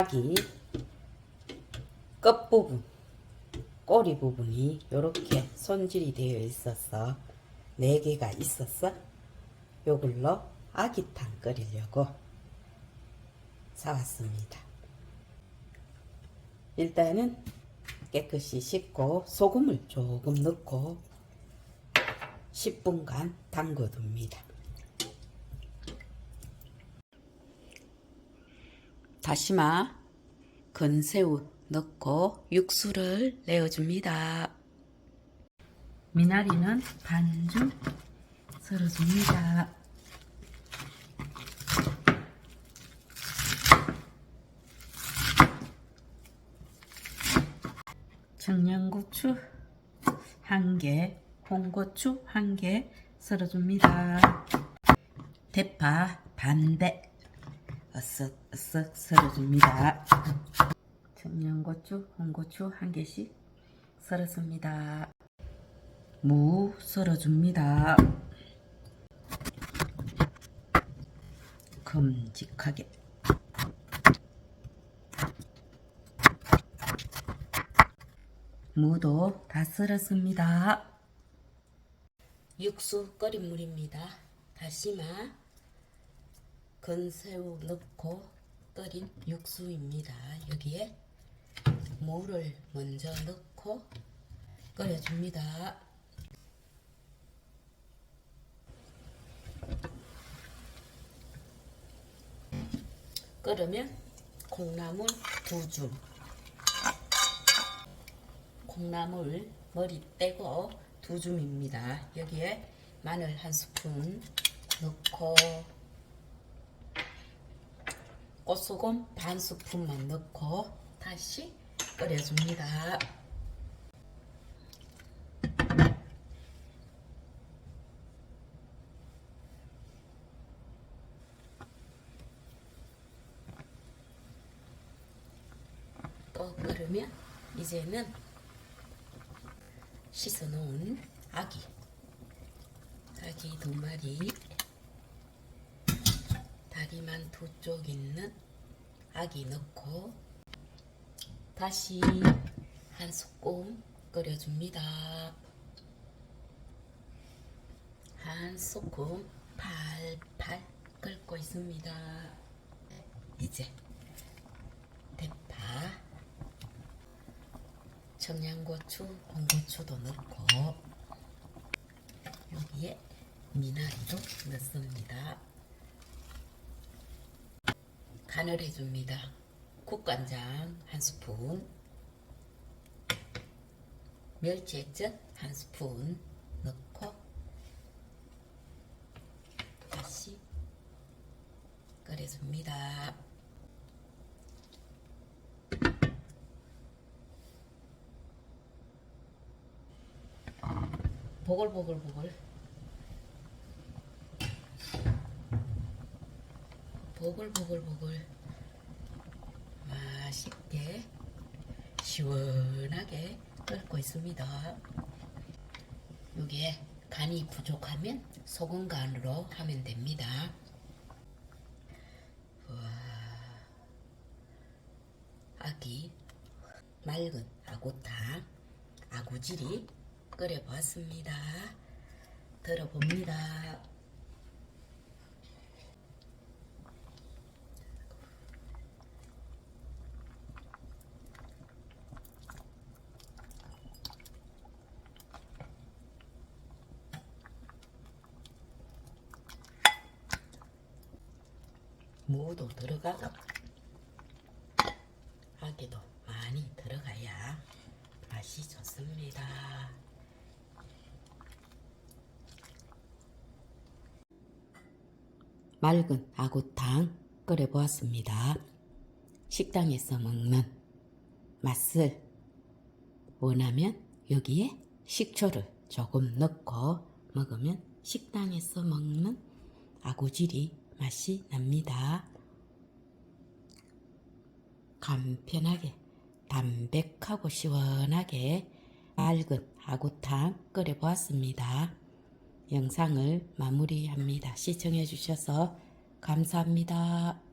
닭이 끝부분 꼬리 부분이 이렇게 손질이 되어 있어서 네 개가 있었어? 요걸로 아기탕 끓이려고 사왔습니다. 일단은 깨끗이 씻고 소금을 조금 넣고 10분간 담궈둡니다 다시마, 건새우 넣고 육수를 내어줍니다. 미나리는 반죽 썰어줍니다. 청양고추 한 개, 홍고추 한 개 썰어줍니다. 대파 반대 으쓱 으쓱 썰어줍니다. 청양고추, 홍고추 한 개씩 썰었습니다. 무 썰어줍니다. 큼직하게 무도 다 썰었습니다. 육수 끓인 물입니다. 다시마 건새우 넣고 끓인 육수입니다. 여기에 물을 먼저 넣고 끓여줍니다. 끓으면 콩나물 두 줌, 콩나물 머리 떼고 두 줌입니다. 여기에 마늘 한 스푼 넣고 꽃소금 반 스푼만 넣고 다시 끓여줍니다. 또 끓으면 이제는 씻어놓은 아기 아기 두 마리 다리만 두 쪽 있는 아기 넣고 다시 한 스푼 끓여줍니다. 한 스푼 팔팔 끓고 있습니다. 이제 대파, 청양고추, 홍고추도 넣고 여기에 미나리도 넣습니다. 간을 해줍니다. 국간장 한 스푼, 멸치 액젓 한 스푼 넣고 다시 끓여줍니다. 보글보글보글 보글보글보글 맛있게 시원하게 끓고 있습니다. 여기에 간이 부족하면 소금 간으로 하면 됩니다. 우와, 아기 맑은 아구탕 아구질이 끓여보았습니다. 들어봅니다. 무도 들어가고 아기도 많이 들어가야 맛이 좋습니다. 맑은 아구탕 끓여보았습니다. 식당에서 먹는 맛을 원하면 여기에 식초를 조금 넣고 먹으면 식당에서 먹는 아구질이 맛이 납니다. 간편하게 담백하고 시원하게 맑은 아구탕 끓여보았습니다. 영상을 마무리합니다. 시청해 주셔서 감사합니다.